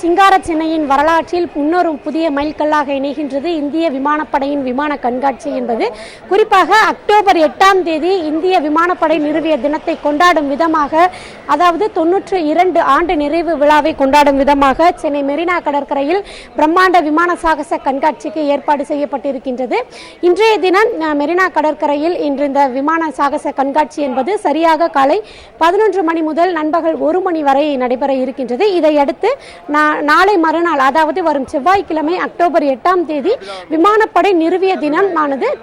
சிங்கார சென்னையின் வரலாற்றில் இன்னொரு புதிய மைல்கல்லாக இணைகின்றது இந்திய விமானப்படையின் விமான கண்காட்சி என்பது. குறிப்பாக அக்டோபர் எட்டாம் தேதி இந்திய விமானப்படை நிறுவிய தினத்தை கொண்டாடும் விதமாக அதாவது தொன்னூற்று இரண்டு ஆண்டு நிறைவு விழாவை கொண்டாடும் விதமாக சென்னை மெரினா கடற்கரையில் பிரம்மாண்ட விமான சாகச கண்காட்சிக்கு ஏற்பாடு செய்யப்பட்டிருக்கின்றது. இன்றைய தினம் மெரினா கடற்கரையில் இன்று இந்த விமான சாகச கண்காட்சி என்பது சரியாக காலை பதினொன்று மணி முதல் நண்பகல் ஒரு மணி வரை நடைபெற இருக்கின்றது. இதையடுத்து நாளை மறுநாள் அதாவது வரும் செவ்வாய்க்கிழமை அக்டோபர் எட்டாம் தேதி விமானப்படை நிறுவிய தினம்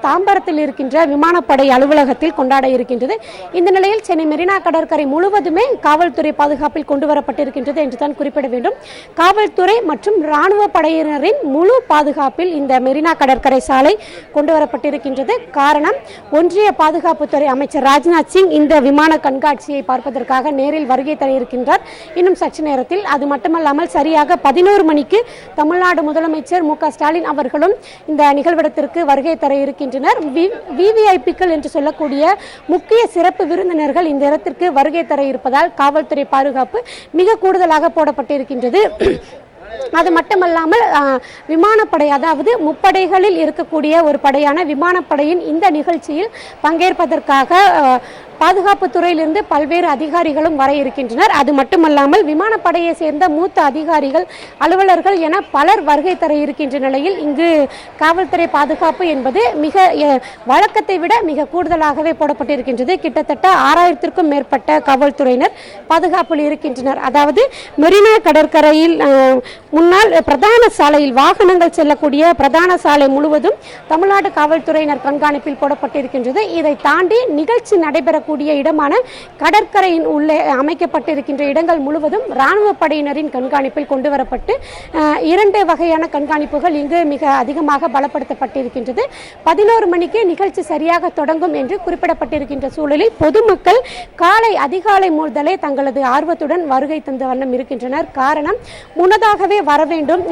தாம்பரத்தில் இருக்கின்ற விமானப்படை அலுவலகத்தில் கொண்டாட இருக்கின்றது. இந்த நிலையில் சென்னை மெரினா கடற்கரை முழுவதுமே காவல்துறை பாதுகாப்பில் கொண்டு வரப்பட்டிருக்கின்றது என்று தான் குறிப்பிட வேண்டும். காவல்துறை மற்றும் ராணுவ படையினரின் முழு பாதுகாப்பில் இந்த மெரினா கடற்கரை சாலை கொண்டு வரப்பட்டிருக்கின்றது. காரணம் ஒன்றிய பாதுகாப்புத்துறை அமைச்சர் ராஜ்நாத் சிங் இந்த விமான கண்காட்சியை பார்ப்பதற்காக நேரில் வருகை தர இருக்கின்றார். இன்னும் சற்று நேரத்தில் அது மட்டுமல்லாமல் சரியாக பதினோரு மணிக்கு தமிழ்நாடு முதலமைச்சர் மு க ஸ்டாலின் அவர்களும் இந்த நிகழ்விடத்திற்கு வருகை தர இருக்கின்றனர். விவிஐபிக்கள் என்று சொல்லக்கூடிய முக்கிய சிறப்பு விருந்தினர்கள் இந்த இடத்திற்கு வருகை தர இருப்பதால் காவல்துறை பாதுகாப்பு மிக கூடுதலாக போடப்பட்டிருக்கின்றது. அது மட்டுமல்லாமல் விமானப்படை அதாவது முப்படைகளில் இருக்கக்கூடிய ஒரு படையான விமானப்படையின் இந்த நிகழ்ச்சியில் பங்கேற்பதற்காக பாதுகாப்பு துறையிலிருந்து பல்வேறு அதிகாரிகளும் வர இருக்கின்றனர். அது மட்டுமல்லாமல் விமானப்படையை சேர்ந்த மூத்த அதிகாரிகள் அலுவலர்கள் என பலர் வருகை தர இருக்கின்ற நிலையில் இங்கு காவல்துறை பாதுகாப்பு என்பது மிக வழக்கத்தை விட மிக கூடுதலாகவே போடப்பட்டிருக்கின்றது. கிட்டத்தட்ட ஆறாயிரத்திற்கும் மேற்பட்ட காவல்துறையினர் பாதுகாப்பில் இருக்கின்றனர். அதாவது மெரினா கடற்கரையில் முன்னால் பிரதான சாலையில் வாகனங்கள் செல்லக்கூடிய பிரதான சாலை முழுவதும் தமிழ்நாடு காவல்துறையினர் கண்காணிப்பில் போடப்பட்டிருக்கின்றது. இதை தாண்டி நிகழ்ச்சி நடைபெற நடைபெறக்கூடிய இடமான கடற்கரையின் உள்ளே அமைக்கப்பட்டிருக்கின்ற இடங்கள் முழுவதும் இராணுவ படையினரின் கண்காணிப்பில் கொண்டு வரப்பட்டு இரண்டு வகையான கண்காணிப்புகள் இங்கு மிக அதிகமாக பலப்படுத்தப்பட்டிருக்கின்றது. பதினோரு மணிக்கு நிகழ்ச்சி சரியாக தொடங்கும் என்று குறிப்பிடப்பட்டிருக்கின்ற சூழலில் பொதுமக்கள் காலை அதிகாலை முதலே தங்களது ஆர்வத்துடன் வருகை தந்த வண்ணம் இருக்கின்றனர். காரணம் முன்னதாகவே வர வேண்டும்.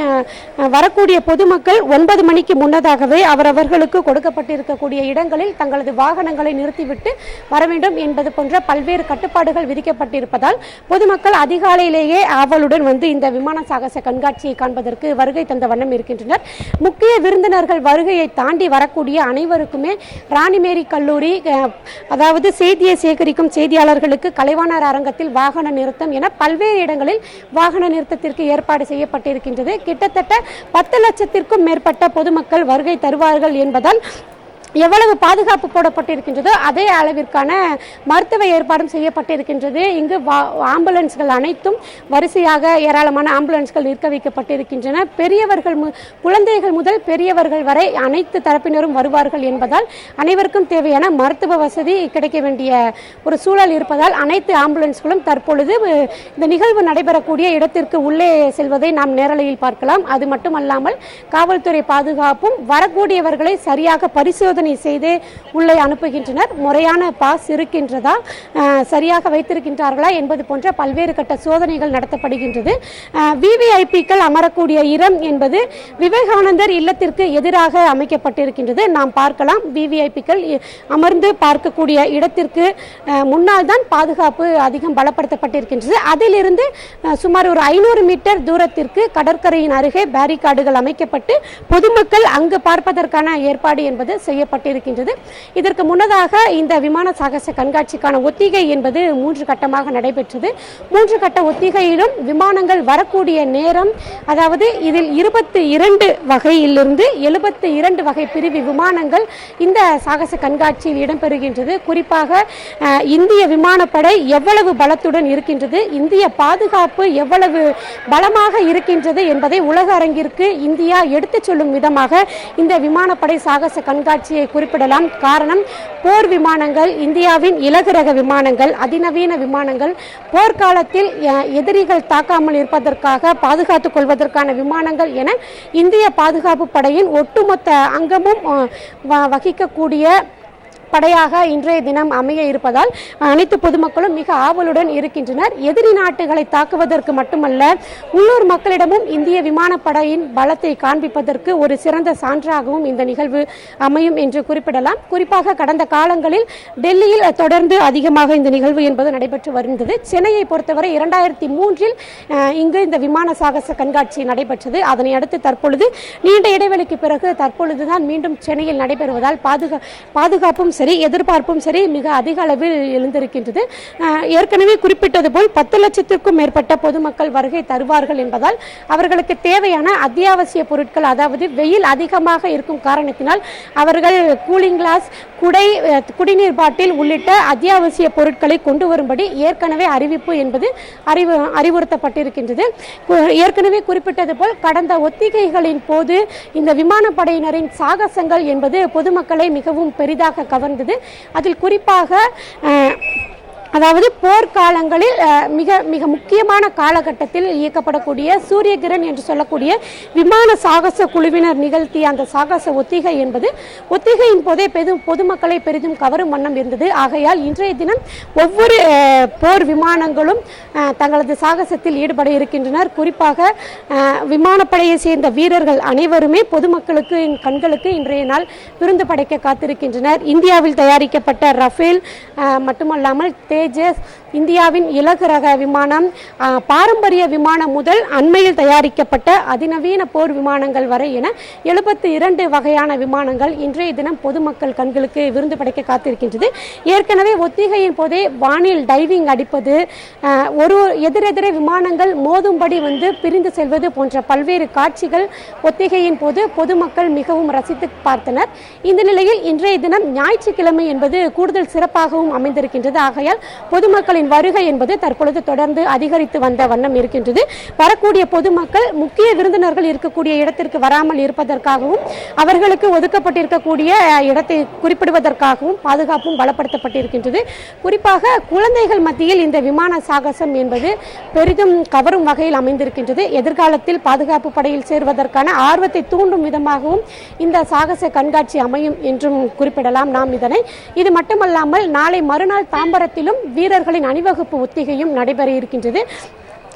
வரக்கூடிய பொதுமக்கள் ஒன்பது மணிக்கு முன்னதாகவே அவரவர்களுக்கு கொடுக்கப்பட்டிருக்கக்கூடிய இடங்களில் தங்களது வாகனங்களை நிறுத்திவிட்டு வர வேண்டும். என்பது போன்ற பல்வேறு கட்டுப்பாடுகள் விதிக்கப்பட்டிருப்பதால் பொதுமக்கள் அதிகாலையிலேயே ஆவலுடன் வந்து இந்த விமான சாகச கண்காட்சியை காண்பதற்கு வருகை தந்த வண்ணம் இருக்கின்றனர். முக்கிய விருந்தினர்கள் வருகையை தாண்டி வரக்கூடிய அனைவருக்குமே ராணிமேரி கல்லூரி அதாவது செய்தியை சேகரிக்கும் செய்தியாளர்களுக்கு கலைவாணர் அரங்கத்தில் வாகன நிறுத்தம் என பல்வேறு இடங்களில் வாகன நிறுத்தத்திற்கு ஏற்பாடு செய்யப்பட்டிருக்கின்றது. கிட்டத்தட்ட பத்து லட்சத்திற்கும் மேற்பட்ட பொதுமக்கள் வருகை தருவார்கள் என்பதால் எவ்வளவு பாதுகாப்பு போடப்பட்டிருக்கின்றதோ அதே அளவிற்கான மருத்துவ ஏற்பாடும் செய்யப்பட்டிருக்கின்றது. இங்கு வா- ஆம்புலன்ஸ்கள் அனைத்தும் வரிசையாக ஏராளமான ஆம்புலன்ஸ்கள் நிற்க வைக்கப்பட்டிருக்கின்றன. பெரியவர்கள் மு- குழந்தைகள் முதல் பெரியவர்கள் வரை அனைத்து தரப்பினரும் வருவார்கள் என்பதால் அனைவருக்கும் தேவையான மருத்துவ வசதி கிடைக்க வேண்டிய ஒரு சூழல் இருப்பதால் அனைத்து ஆம்புலன்ஸ்களும் தற்பொழுது இந்த நிகழ்வு நடைபெறக்கூடிய இடத்திற்கு உள்ளே செல்வதை நாம் நேரலையில் பார்க்கலாம். அது மட்டுமல்லாமல் காவல்துறை பாதுகாப்பும் வரக்கூடியவர்களை சரியாக பரிசோதனை செய்து உள்ளே அனுப்புகின்றனர். முறையான பாஸ் இருக்கின்றதா சரியாக வைத்திருக்கின்றார்களா என்பது போன்ற பல்வேறு கட்ட சோதனைகள் நடத்தப்படுகின்றது. விவிஐபிக்கள் அமரக்கூடிய இடம் என்பது விவேகானந்தர் இல்லத்திற்கு எதிராக அமைக்கப்பட்டிருக்கின்றது. நாம் பார்க்கலாம். விவிஐபிக்கள் அமர்ந்து பார்க்கக்கூடிய இடத்திற்கு முன்னால் தான் பாதுகாப்பு அதிகம் பலப்படுத்தப்பட்டிருக்கின்றது. அதிலிருந்து சுமார் ஒரு ஐநூறு மீட்டர் தூரத்திற்கு கடற்கரையின் அருகே பேரிகார்டுகள் அமைக்கப்பட்டு பொதுமக்கள் அங்கு பார்ப்பதற்கான ஏற்பாடு என்பது செய்யப்பட்டிருக்கின்றது இதற்கு முன்னதாக இந்த விமான சாகச கண்காட்சிக்கான ஒத்திகை என்பது மூன்று கட்டமாக நடைபெற்றது. மூன்று கட்ட ஒத்திகையிலும் விமானங்கள் வரக்கூடிய நேரம் அதாவது இதில் இருபத்தி இரண்டு வகையிலிருந்து எழுபத்தி இரண்டு வகை பிரிவு விமானங்கள் இந்த சாகச கண்காட்சியில் இடம்பெறுகின்றது. குறிப்பாக இந்திய விமானப்படை எவ்வளவு பலத்துடன் இருக்கின்றது இந்திய பாதுகாப்பு எவ்வளவு பலமாக இருக்கின்றது என்பதை உலக அரங்கிற்கு இந்தியா எடுத்துச் சொல்லும் விதமாக இந்த விமானப்படை சாகச கண்காட்சியை குறிப்பிடலாம். காரணம் போர் விமானங்கள் இந்தியாவின் இலகு ரக விமானங்கள் அதிநவீன விமானங்கள் போர்க்காலத்தில் எதிரிகள் தாக்காமல் இருப்பதற்காக பாதுகாத்துக் கொள்வதற்கான விமானங்கள் என இந்திய பாதுகாப்பு படையின் ஒட்டுமொத்த அங்கமும் வகிக்கக்கூடிய படையாக இன்றைய தினம் அமைய இருப்பதால் அனைத்து பொதுமக்களும் மிக ஆவலுடன் இருக்கின்றனர். எதிரி நாட்டுகளை தாக்குவதற்கு மட்டுமல்ல உள்ளூர் மக்களிடமும் இந்திய விமானப்படையின் பலத்தை காண்பிப்பதற்கு ஒரு சிறந்த சான்றாகவும் இந்த நிகழ்வு அமையும் என்று குறிப்பிடலாம். குறிப்பாக கடந்த காலங்களில் டெல்லியில் தொடர்ந்து அதிகமாக இந்த நிகழ்வு என்பது நடைபெற்று வருந்தது சென்னையை பொறுத்தவரை இரண்டாயிரத்தி மூன்றில் இங்கு இந்த விமான சாகச கண்காட்சி நடைபெற்றது. அதனை அடுத்து தற்பொழுது நீண்ட இடைவெளிக்கு பிறகு தற்பொழுதுதான் மீண்டும் சென்னையில் நடைபெறுவதால் பாதுகா பாதுகாப்பும் சரி எதிர்பார்ப்பும் சரி மிக அதிக அளவில் எழுந்திருக்கின்றது. ஏற்கனவே குறிப்பிட்டது போல் பத்து லட்சத்திற்கும் மேற்பட்ட பொதுமக்கள் வருகை தருவார்கள் என்பதால் அவர்களுக்கு தேவையான அத்தியாவசிய பொருட்கள் அதாவது வெயில் அதிகமாக இருக்கும் காரணத்தினால் அவர்கள் கூலிங் கிளாஸ் குடை குடிநீர் பாட்டில் உள்ளிட்ட அத்தியாவசிய பொருட்களை கொண்டு வரும்படி ஏற்கனவே அறிவிப்பு என்பது அறிவு அறிவுறுத்தப்பட்டிருக்கின்றது. ஏற்கனவே குறிப்பிட்டது போல் கடந்த ஒத்திகைகளின் போது இந்த விமானப்படையினரின் சாகசங்கள் என்பது பொதுமக்களை மிகவும் பெரிதாக கவர்ந்தது இருந்தது அதில் குறிப்பாக அதாவது போர்க்காலங்களில் மிக மிக முக்கியமான காலகட்டத்தில் இயக்கப்படக்கூடிய சூரியகிரண் என்று சொல்லக்கூடிய விமான சாகச குழுவினர் நிகழ்த்திய அந்த சாகச ஒத்திகை என்பது ஒத்திகையின் போதே பெரும் பொதுமக்களை பெரிதும் கவரும் வண்ணம் இருந்தது. ஆகையால் இன்றைய தினம் ஒவ்வொரு போர் விமானங்களும் தங்களது சாகசத்தில் ஈடுபட இருக்கின்றனர். குறிப்பாக விமானப்படையை சேர்ந்த வீரர்கள் அனைவருமே பொதுமக்களுக்கு கண்களுக்கு இன்றைய நாள் விருந்து படைக்க காத்திருக்கின்றனர். இந்தியாவில் தயாரிக்கப்பட்ட ரஃபேல் மட்டுமல்லாமல் மட்டுமல்லாமல் தேஜஸ் இந்தியாவின் இலகு ரக விமானம் பாரம்பரிய விமானம் முதல் அண்மையில் தயாரிக்கப்பட்ட அதிநவீன போர் விமானங்கள் வரை என எழுபத்தி இரண்டு வகையான விமானங்கள் இன்றைய தினம் பொதுமக்கள் கண்களுக்கு விருந்து படைக்க காத்திருக்கின்றது. ஏற்கனவே ஒத்திகையின் போதே வானில் டைவிங் அடிப்பது ஒரு எதிரெதிரே விமானங்கள் மோதும்படி வந்து பிரிந்து செல்வது போன்ற பல்வேறு காட்சிகள் ஒத்திகையின் போது பொதுமக்கள் மிகவும் ரசித்து பார்த்தனர். இந்த நிலையில் இன்றைய தினம் ஞாயிற்றுக்கிழமை என்பது கூடுதல் சிறப்பாகவும் அமைந்திருக்கின்றது. ஆகையால் பொதுமக்களின் வருகை என்பது தற்பொழுது தொடர்ந்து அதிகரித்து வந்த வண்ணம் இருக்கின்றது. வரக்கூடிய பொதுமக்கள் முக்கிய விருந்தினர்கள் இருக்கக்கூடிய இடத்திற்கு வராமல் இருப்பதற்காகவும் அவர்களுக்கு ஒதுக்கப்பட்டிருக்கக்கூடிய இடத்தை குறிப்பிடுவதற்காகவும் பாதுகாப்பும் பலப்படுத்தப்பட்டிருக்கின்றது. குறிப்பாக குழந்தைகள் மத்தியில் இந்த விமான சாகசம் என்பது பெரிதும் கவரும் வகையில் அமைந்திருக்கின்றது. எதிர்காலத்தில் பாதுகாப்பு படையில் சேர்வதற்கான ஆர்வத்தை தூண்டும் விதமாகவும் இந்த சாகச கண்காட்சி அமையும் என்றும் குறிப்பிடலாம் நாம் இதனை. இது மட்டுமல்லாமல் நாளை மறுநாள் தாம்பரத்திலும் வீரர்களின் அணிவகுப்பு ஒத்திகையும் நடைபெற இருக்கின்றது.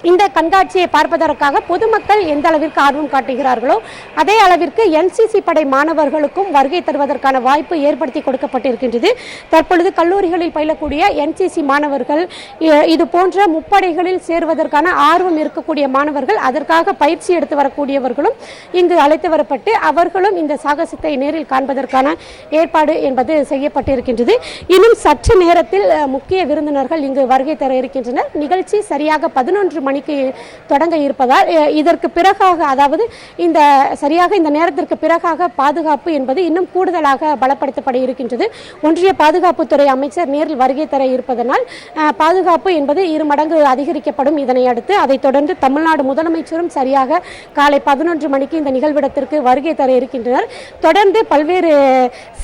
இந்த கண்காட்சியை பார்ப்பதற்காக பொதுமக்கள் எந்த அளவிற்கு ஆர்வம் காட்டுகிறார்களோ அதே அளவிற்கு என்சிசி படை மாணவர்களுக்கும் வருகை தருவதற்கான வாய்ப்பு ஏற்படுத்தி கொடுக்கப்பட்டிருக்கின்றது. தற்பொழுது கல்லூரிகளில் பயிலக்கூடிய என்சிசி மாணவர்கள் இ- இது போன்ற முப்படைகளில் சேருவதற்கான ஆர்வம் இருக்கக்கூடிய மாணவர்கள் அதற்காக பயிற்சி எடுத்து வரக்கூடியவர்களும் இங்கு அழைத்து வரப்பட்டு அவர்களும் இந்த சாகசத்தை நேரில் காண்பதற்கான ஏற்பாடு என்பது செய்யப்பட்டிருக்கின்றது. இன்னும் சற்று நேரத்தில் முக்கிய விருந்தினர்கள் இங்கு வருகை தர இருக்கின்றனர். நிகழ்ச்சி சரியாக பதினொன்று மணிக்கு தொடங்க இருப்பதால் இதற்கு பிறகாக அதாவது இந்த சரியாக இந்த நேரத்திற்கு பிறகாக பாதுகாப்பு என்பது இன்னும் கூடுதலாக பலப்படுத்தப்பட இருக்கின்றது. ஒன்றிய பாதுகாப்புத்துறை அமைச்சர் நேரில் வருகை தர இருப்பதனால் பாதுகாப்பு என்பது இரு மடங்கு அதிகரிக்கப்படும் இதனை அடுத்து அதைத் தொடர்ந்து தமிழ்நாடு முதலமைச்சரும் சரியாக காலை பதினொன்று மணிக்கு இந்த நிகழ்விடத்திற்கு வருகை தர இருக்கின்றனர் தொடர்ந்து பல்வேறு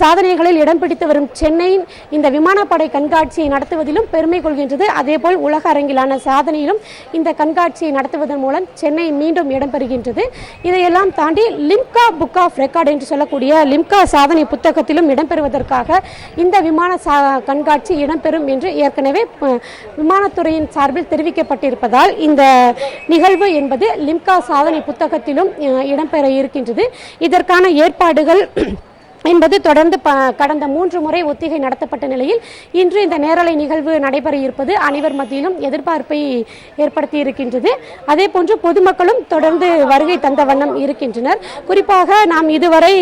சாதனைகளில் இடம் பிடித்து வரும் சென்னையின் இந்த விமானப்படை கண்காட்சியை நடத்துவதிலும் பெருமை கொள்கின்றது. அதேபோல் உலக அரங்கிலான சாதனையிலும் இந்த கண்காட்சியை நடத்துவதன் மூலம் சென்னை மீண்டும் இடம்பெறுகின்றது. இதையெல்லாம் தாண்டி லிம்கா புக் ஆஃப் ரெக்கார்டு என்று சொல்லக்கூடிய லிம்கா சாதனை புத்தகத்திலும் இடம்பெறுவதற்காக இந்த விமான சா கண்காட்சி இடம்பெறும் என்று ஏற்கனவே விமானத்துறையின் சார்பில் தெரிவிக்கப்பட்டிருப்பதால் இந்த நிகழ்வு என்பது லிம்கா சாதனை புத்தகத்திலும் இடம்பெற இருக்கின்றது. இதற்கான ஏற்பாடுகள் என்பது தொடர்ந்து ப கடந்த மூன்று முறை ஒத்திகை நடத்தப்பட்ட நிலையில் இன்று இந்த நேரலை நிகழ்வு நடைபெற இருப்பது அனைவர் மத்தியிலும் எதிர்பார்ப்பை ஏற்படுத்தி இருக்கின்றது. அதே போன்று பொதுமக்களும் தொடர்ந்து வருகை தந்த வண்ணம் இருக்கின்றனர். குறிப்பாக நாம் இதுவரை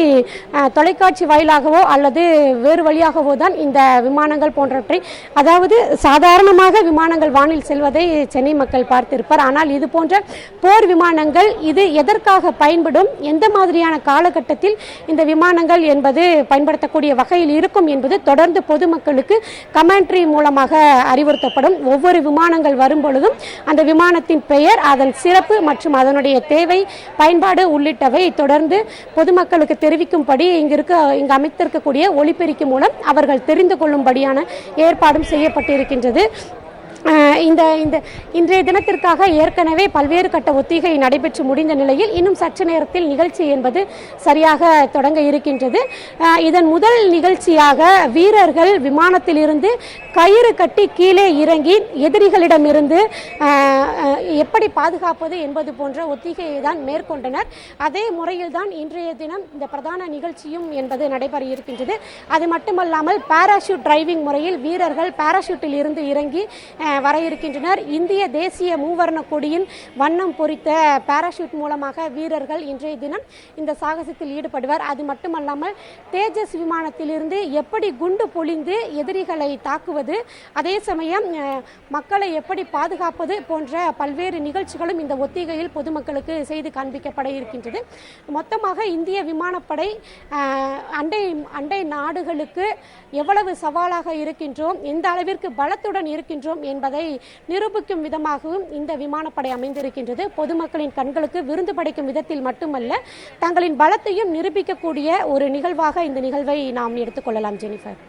தொலைக்காட்சி வாயிலாகவோ அல்லது வேறு வழியாகவோ தான் இந்த விமானங்கள் போன்றவற்றை அதாவது சாதாரணமாக விமானங்கள் வானில் செல்வதை சென்னை மக்கள் பார்த்திருப்பார். ஆனால் இது போன்ற போர் விமானங்கள் இது எதற்காக பயன்படும் எந்த மாதிரியான காலகட்டத்தில் இந்த விமானங்கள் என்பது பயன்படுத்தக்கூடிய வகையில் இருக்கும் என்பது தொடர்ந்து பொதுமக்களுக்கு கமெண்ட்ரி மூலமாக அறிவுறுத்தப்படும். ஒவ்வொரு விமானங்கள் வரும் பொழுதும் அந்த விமானத்தின் பெயர் அதன் சிறப்பு மற்றும் அதனுடைய தேவை பயன்பாடு உள்ளிட்டவை தொடர்ந்து பொதுமக்களுக்கு தெரிவிக்கும்படி இங்கிருக்க இங்கு அமைத்திருக்கக்கூடிய ஒளிபெருக்கி மூலம் அவர்கள் தெரிந்து கொள்ளும்படியான ஏற்பாடும் செய்யப்பட்டிருக்கின்றது. இந்த இந்த இன்றைய தினத்திற்காக ஏற்கனவே பல்வேறு கட்ட ஒத்திகை நடைபெற்று முடிந்த நிலையில் இன்னும் சற்று நேரத்தில் நிகழ்ச்சி என்பது சரியாக தொடங்க இருக்கின்றது. இதன் முதல் நிகழ்ச்சியாக வீரர்கள் விமானத்திலிருந்து கயிறு கட்டி கீழே இறங்கி எதிரிகளிடமிருந்து எப்படி பாதுகாப்பது என்பது போன்ற ஒத்திகையை தான் மேற்கொண்டனர். அதே முறையில் தான் இன்றைய தினம் இந்த பிரதான நிகழ்ச்சியும் என்பது நடைபெற இருக்கின்றது. அது மட்டுமல்லாமல் பாராஷூட் டிரைவிங் முறையில் வீரர்கள் பாராஷூட்டில் இருந்து இறங்கி வர இருக்கின்றனர் இந்திய தேசிய மூவர்ண கொடியின் வண்ணம் பொறித்த பாராஷூட் மூலமாக வீரர்கள் இன்றைய தினம் இந்த சாகசத்தில் ஈடுபடுவர். அது மட்டுமல்லாமல் தேஜஸ் விமானத்திலிருந்து எப்படி குண்டு பொழிந்து எதிரிகளை தாக்குவது அதே சமயம் மக்களை எப்படி பாதுகாப்பது போன்ற பல்வேறு நிகழ்ச்சிகளும் இந்த ஒத்திகையில் பொதுமக்களுக்கு செய்து காண்பிக்கப்பட இருக்கின்றது. மொத்தமாக இந்திய விமானப்படை அண்டை அண்டை நாடுகளுக்கு எவ்வளவு சவாலாக இருக்கின்றோம் எந்த அளவிற்கு பலத்துடன் இருக்கின்றோம் என்பதை நிரூபிக்கும் விதமாகவும் இந்த விமானப்படை அமைந்திருக்கின்றது. பொதுமக்களின் கண்களுக்கு விருந்து படைக்கும் விதத்தில் மட்டுமல்ல தங்களின் பலத்தையும் நிரூபிக்கக்கூடிய ஒரு நிகழ்வாக இந்த நிகழ்வை நாம் எடுத்துக்கொள்ளலாம் ஜெனிஃபர்.